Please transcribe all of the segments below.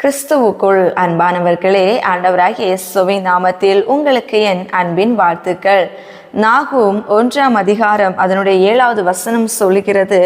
கிறிஸ்துவுக்குள் அன்பானவர்களே ஆண்டவராகிய இயேசுவின் நாமத்தில் உங்களுக்கு என் அன்பின் வாழ்த்துக்கள். நாகும் ஒன்றாம் அதிகாரம் அதனுடைய ஏழாவது வசனம் சொல்லுகிறது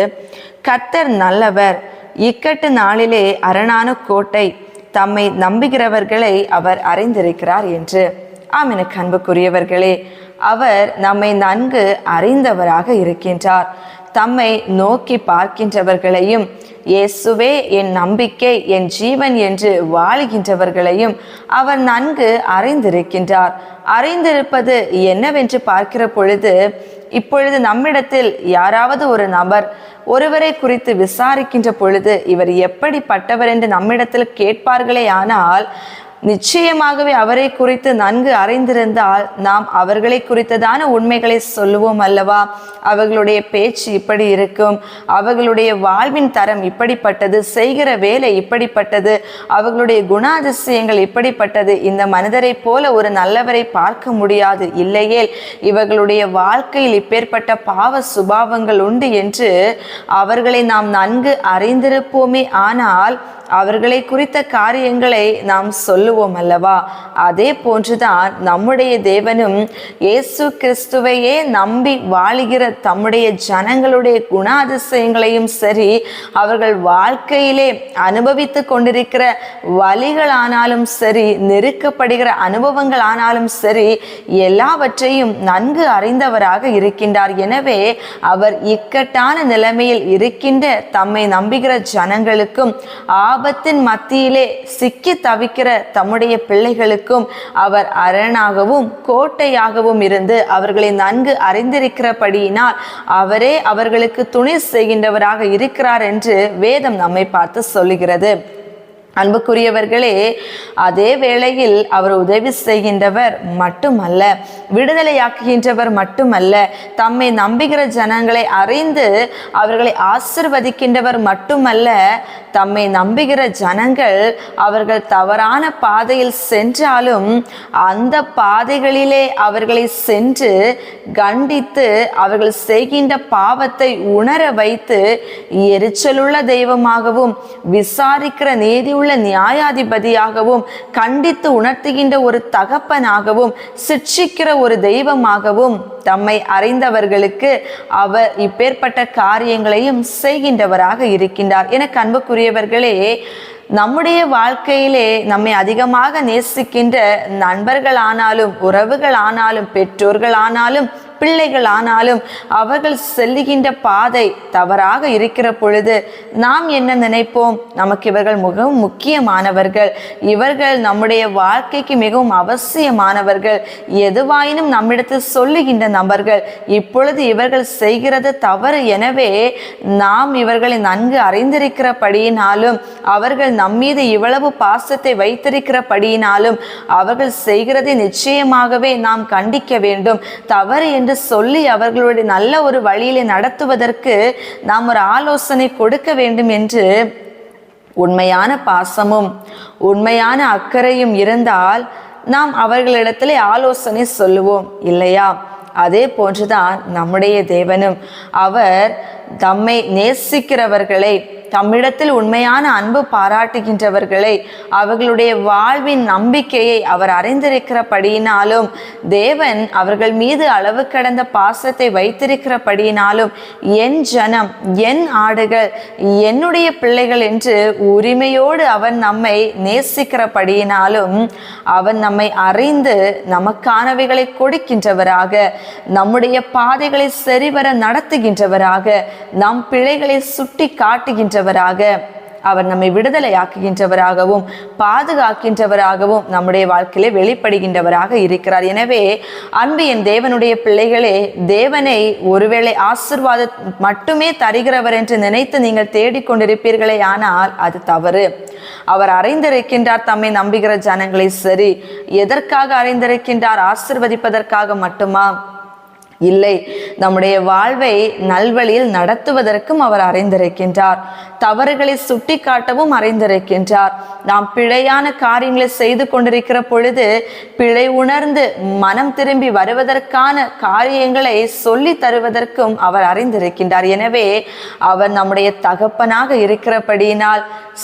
கத்தர் நல்லவர் இக்கட்டு நாளிலே அரணான கோட்டை தம்மை நம்புகிறவர்களை அவர் அறிந்திருக்கிறார் என்று. ஆம் எனக்கு அன்புக்குரியவர்களே அவர் நம்மை நன்கு அறிந்தவராக இருக்கின்றார். தம்மை நோக்கி பார்க்கின்றவர்களையும் இயேசுவே என் நம்பிக்கை என் ஜீவன் என்று வாழுகின்றவர்களையும் அவர் நன்கு அறிந்திருக்கின்றார். அறிந்திருப்பது என்னவென்று பார்க்கிற பொழுது இப்பொழுது நம்மிடத்தில் யாராவது ஒரு நபர் ஒருவரை குறித்து விசாரிக்கின்ற பொழுது இவர் எப்படிப்பட்டவர் என்று நம்மிடத்தில் கேட்பார்களே ஆனால் நிச்சயமாகவே அவரை குறித்து நன்கு அறிந்திருந்தால் நாம் அவர்களை குறித்ததான உண்மைகளை சொல்லுவோம் அல்லவா? அவர்களுடைய பேச்சு இப்படி இருக்கும். அவர்களுடைய வாழ்வின் தரம் இப்படிப்பட்டது. செய்கிற வேலை இப்படிப்பட்டது. அவர்களுடைய குணாதிசயங்கள் இப்படிப்பட்டது. இந்த மனிதரை போல ஒரு நல்லவரை பார்க்க முடியாது. இல்லையேல் இவர்களுடைய வாழ்க்கையில் இப்பேற்பட்ட பாவ சுபாவங்கள் உண்டு என்று அவர்களை நாம் நன்கு அறிந்திருப்போமே. ஆனால் அவர்களை குறித்த காரியங்களை நாம் சொல்லுவோம் அல்லவா? அதே போன்றுதான் நம்முடைய தேவனும் இயேசு கிறிஸ்துவையே நம்பி வாழுகிற தம்முடைய ஜனங்களுடைய குணாதிசயங்களையும் சரி அவர்கள் வாழ்க்கையிலே அனுபவித்து கொண்டிருக்கிற வழிகளானாலும் சரி நெருக்கப்படுகிற அனுபவங்கள் ஆனாலும் சரி எல்லாவற்றையும் நன்கு அறிந்தவராக இருக்கின்றார். எனவே அவர் இக்கட்டான நிலைமையில் இருக்கின்ற தம்மை நம்புகிற ஜனங்களுக்கும் ஆபத்தின் மத்தியிலே சிக்கி தவிக்கிற தம்முடைய பிள்ளைகளுக்கும் அவர் அரணாகவும் கோட்டையாகவும் இருந்து அவர்களை நன்கு அறிந்திருக்கிறபடியினால் அவரே அவர்களுக்கு துணை செய்கின்றவராக இருக்கிறார் என்று வேதம் நம்மை பார்த்து சொல்லுகிறது. அன்புக்குரியவர்களே அதே வேளையில் அவர் உதவி செய்கின்றவர் மட்டுமல்ல விடுதலையாக்குகின்றவர் மட்டுமல்ல தம்மை நம்புகிற ஜனங்களை அறிந்து அவர்களை ஆசிர்வதிக்கின்றவர் மட்டுமல்ல தம்மை நம்புகிற ஜனங்கள் அவர்கள் தவறான பாதையில் சென்றாலும் அந்த பாதைகளிலே அவர்களை சென்று கண்டித்து அவர்கள் செய்கின்ற பாவத்தை உணர வைத்து எரிச்சலுள்ள தெய்வமாகவும் விசாரிக்கிற நீதியுள்ள நியாயாதிபதியாகவும் கண்டித்து உணர்த்துகின்ற ஒரு தகப்பனாகவும் சிட்சிக்கிற ஒரு தெய்வமாகவும் தம்மை அறிந்தவர்களுக்கு அவர் இப்பேற்பட்ட காரியங்களையும் செய்கின்றவராக இருக்கின்றார். என அன்புக்குரியவர்களே நம்முடைய வாழ்க்கையிலே நம்மை அதிகமாக நேசிக்கின்ற நண்பர்கள் ஆனாலும் உறவுகள் ஆனாலும் பெற்றோர்கள் ஆனாலும் பிள்ளைகள் ஆனாலும் அவர்கள் செல்லுகின்ற பாதை தவறாக இருக்கிற பொழுது நாம் என்ன நினைப்போம்? நமக்கு இவர்கள் மிகவும் முக்கியமானவர்கள். இவர்கள் நம்முடைய வாழ்க்கைக்கு மிகவும் அவசியமானவர்கள். எதுவாயினும் நம்மிடத்தில் சொல்லுகின்ற நபர்கள். இப்பொழுது இவர்கள் செய்கிறது தவறு. எனவே நாம் இவர்களை நன்கு அறிந்திருக்கிறபடியினாலும் அவர்கள் நம்மீது இவ்வளவு பாசத்தை வைத்திருக்கிறபடியினாலும் அவர்கள் செய்கிறதை நிச்சயமாகவே நாம் கண்டிக்க வேண்டும். தவறு என்று சொல்லி அவர்களுடைய நல்ல ஒரு வழியிலே நடத்துவதற்கு நாம் ஒரு ஆலோசனை கொடுக்க வேண்டும் என்று உண்மையான பாசமும் உண்மையான அக்கறையும் இருந்தால் நாம் அவர்களிடத்திலே ஆலோசனை சொல்லுவோம் இல்லையா? அதே போன்றுதான் நம்முடைய தேவனும். அவர் தம்மை நேசிக்கிறவர்களை தம்மிடத்தில் உண்மையான அன்பு பாராட்டுகின்றவர்களை அவர்களுடைய வாழ்வின் நம்பிக்கையை அவர் அறிந்திருக்கிறபடியினாலும் தேவன் அவர்கள் மீது அளவு கடந்த பாசத்தை வைத்திருக்கிறபடியினாலும் என் ஜனம் என் ஆடுகள் என்னுடைய பிள்ளைகள் என்று உரிமையோடு அவன் நம்மை நேசிக்கிறபடியினாலும் அவன் நம்மை அறிந்து நமக்கானவைகளை கொடுக்கின்றவராக நம்முடைய பாதைகளை சரிவர நடத்துகின்றவராக நம் பிழைகளை சுட்டி காட்டுகின்றவராக அவர் நம்மை விடுதலையாக்குகின்றவராகவும் பாதுகாக்கின்றவராகவும் நம்முடைய வாழ்க்கையிலே வெளிப்படுகின்றவராக இருக்கிறார். எனவே அன்பு என் தேவனுடைய பிள்ளைகளே தேவனை ஒருவேளை ஆசிர்வாத மட்டுமே தருகிறவர் என்று நினைத்து நீங்கள் தேடிக்கொண்டிருப்பீர்களே ஆனால் அது தவறு. அவர் அறிந்திருக்கின்றார் தம்மை நம்புகிற ஜனங்களை சரி எதற்காக அறிந்திருக்கின்றார் ஆசிர்வதிப்பதற்காக மட்டுமா? இல்லை. நம்முடைய வாழ்வை நல்வழியில் நடத்துவதற்கும் அவர் அறிந்திருக்கின்றார். தவறுகளை சுட்டி காட்டவும் அறிந்திருக்கின்றார். நாம் பிழையான காரியங்களை செய்து கொண்டிருக்கிற பொழுது பிழை உணர்ந்து மனம் திரும்பி வருவதற்கான காரியங்களை சொல்லி தருவதற்கும் அவர் அறிந்திருக்கின்றார். எனவே அவர் நம்முடைய தகப்பனாக இருக்கிறபடியினால்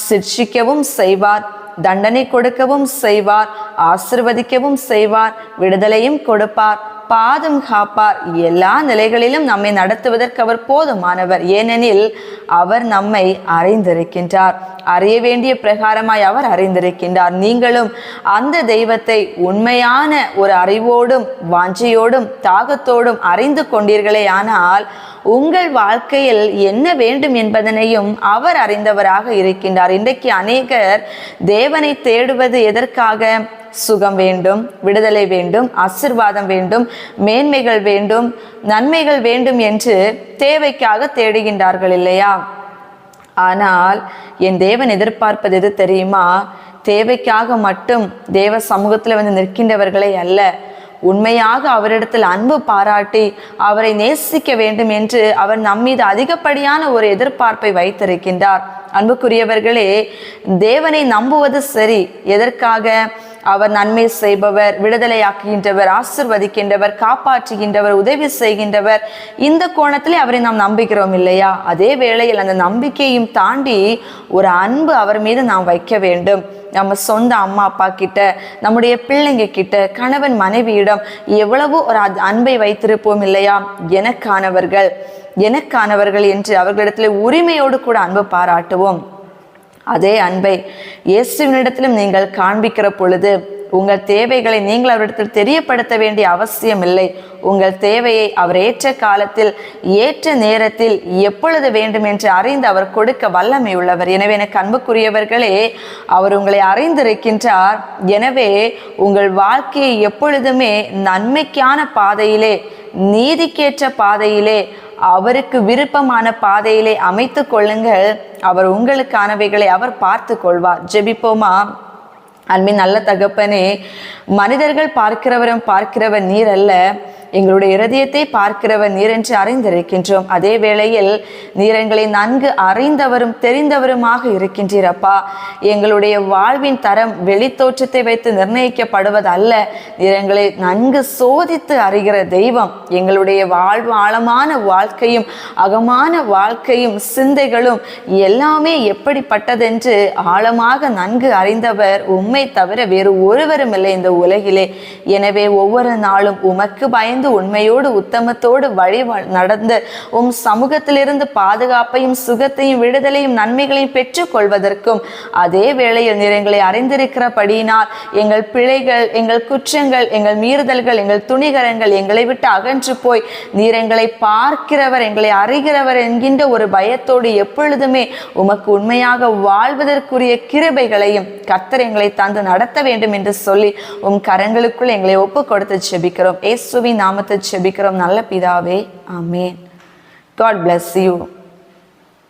சிக்ஷிக்கவும் செய்வார் தண்டனை கொடுக்கவும் செய்வார் ஆசிர்வதிக்கவும் செய்வார் விடுதலையும் கொடுப்பார். பாதம் காப்பார். எல்லா நிலைகளிலும் நம்மை நடத்துவதற்கு அவர் போதுமானவர். ஏனெனில் அவர் நம்மை அறிந்திருக்கின்றார். அறிய வேண்டிய பிரகாரமாய் அவர் அறிந்திருக்கின்றார். நீங்களும் அந்த தெய்வத்தை உண்மையான ஒரு அறிவோடும் வாஞ்சையோடும் தாகத்தோடும் அறிந்து கொண்டீர்களே ஆனால் உங்கள் வாழ்க்கையில் என்ன வேண்டும் என்பதனையும் அவர் அறிந்தவராக இருக்கின்றார். இன்றைக்கு அநேகர் தேவனை தேடுவது எதற்காக? சுகம் வேண்டும் விடுதலை வேண்டும் ஆசிர்வாதம் வேண்டும் மேன்மைகள் வேண்டும் நன்மைகள் வேண்டும் என்று தேவைக்காக தேடுகின்றார்கள் இல்லையா? ஆனால் என் தேவன் எதிர்பார்ப்பது எது தெரியுமா? தேவைக்காக மட்டும் தேவ சமூகத்தில் வந்து நிற்கின்றவர்களே அல்ல. உண்மையாக அவரிடத்தில் அன்பு பாராட்டி அவரை நேசிக்க வேண்டும் என்று அவர் நம்மீது அதிகப்படியான ஒரு எதிர்பார்ப்பை வைத்திருக்கின்றார். அன்புக்குரியவர்களே தேவனை நம்புவது சரி. எதற்காக? அவர் நன்மை செய்பவர் விடுதலையாக்குகின்றவர் ஆசிர்வதிக்கின்றவர் காப்பாற்றுகின்றவர் உதவி செய்கின்றவர். இந்த கோணத்திலே அவரை நாம் நம்புகிறோம் இல்லையா? அதே வேளையில் அந்த நம்பிக்கையும் தாண்டி ஒரு அன்பு அவர் மீது நாம் வைக்க வேண்டும். நம்ம சொந்த அம்மா அப்பா கிட்ட நம்முடைய பிள்ளைங்க கிட்ட கணவன் மனைவியிடம் எவ்வளவோ ஒரு அன்பை வைத்திருப்போம் இல்லையா? எனக்கானவர்கள் எனக்கானவர்கள் என்று அவர்களிடத்தில் உரிமையோடு கூட அன்பு பாராட்டுவோம். அதே அன்பை இயேசுவினிடத்திலும் நீங்கள் காண்பிக்கிற பொழுது உங்கள் தேவைகளை நீங்கள் அவரிடத்தில் தெரியப்படுத்த வேண்டிய அவசியம் இல்லை. உங்கள் தேவையை அவர் ஏற்ற காலத்தில் ஏற்ற நேரத்தில் எப்பொழுது வேண்டும் என்று அறிந்து அவர் கொடுக்க வல்லமை உள்ளவர். எனவே எனக்கு அன்புக்குரியவர்களே அவர் உங்களை அறிந்திருக்கின்றார். எனவே உங்கள் வாழ்க்கையை எப்பொழுதுமே நன்மைக்கான பாதையிலே நீதிக்கேற்ற பாதையிலே அவருக்கு விருப்பமான பாதையிலே அமைத்து கொள்ளுங்கள். அவர் உங்களுக்கானவைகளை அவர் பார்த்து கொள்வார். ஜெபிப்போமா? அன்பின் நல்ல தகப்பனே மனிதர்கள் பார்க்கிறவரும் பார்க்கிறவர் நீர் அல்ல. எங்களுடைய இருதயத்தை பார்க்கிறவர் நீர் என்று அறிந்திருக்கின்றோம். அதே வேளையில் நீர் எங்களை நன்கு அறிந்தவரும் தெரிந்தவருமாக இருக்கின்றீரப்பா எங்களுடைய வாழ்வின் தரம் வெளித்தோற்றத்தை வைத்து நிர்ணயிக்கப்படுவது அல்ல நீர் எங்களை நன்கு சோதித்து அறிகிற தெய்வம். எங்களுடைய வாழ்வு ஆழமான வாழ்க்கையும் அகமான வாழ்க்கையும் சிந்தைகளும் எல்லாமே எப்படிப்பட்டதென்று ஆழமாக நன்கு அறிந்தவர் உம்மை தவிர வேறு ஒருவரும் இல்லை இந்த உலகிலே. எனவே ஒவ்வொரு நாளும் உமக்கு பயன் பயந்து உண்மையோடு உத்தமத்தோடு வழி நடந்து உம் சமூகத்திலிருந்து பாதுகாப்பையும் சுகத்தையும் விடுதலையும் நன்மைகளையும் பெற்றுக்கொள்வதற்கும் அதே வேளையில் நீர் அறிந்திருக்கிறபடியினால் எங்கள் பிழைகள் எங்கள் குற்றங்கள் எங்கள் மீறுதல்கள் எங்கள் துணிகரங்கள் எங்களை விட்டு அகன்று போய் நீரங்களை பார்க்கிறவர் எங்களை அறிகிறவர் என்கின்ற ஒரு பயத்தோடு எப்பொழுதுமே உமக்கு உண்மையாக வாழ்வதற்குரிய கிருபைகளையும் கர்த்தர் எங்களை தந்து நடத்த வேண்டும் என்று சொல்லி உம் கரங்களுக்குள் எங்களை ஒப்பு கொடுத்து செபிக்கிறோம் இயேசுவின் நாமத்தை செபிக்கிறோம். நல்ல பிதாவே ஆமேன். God bless you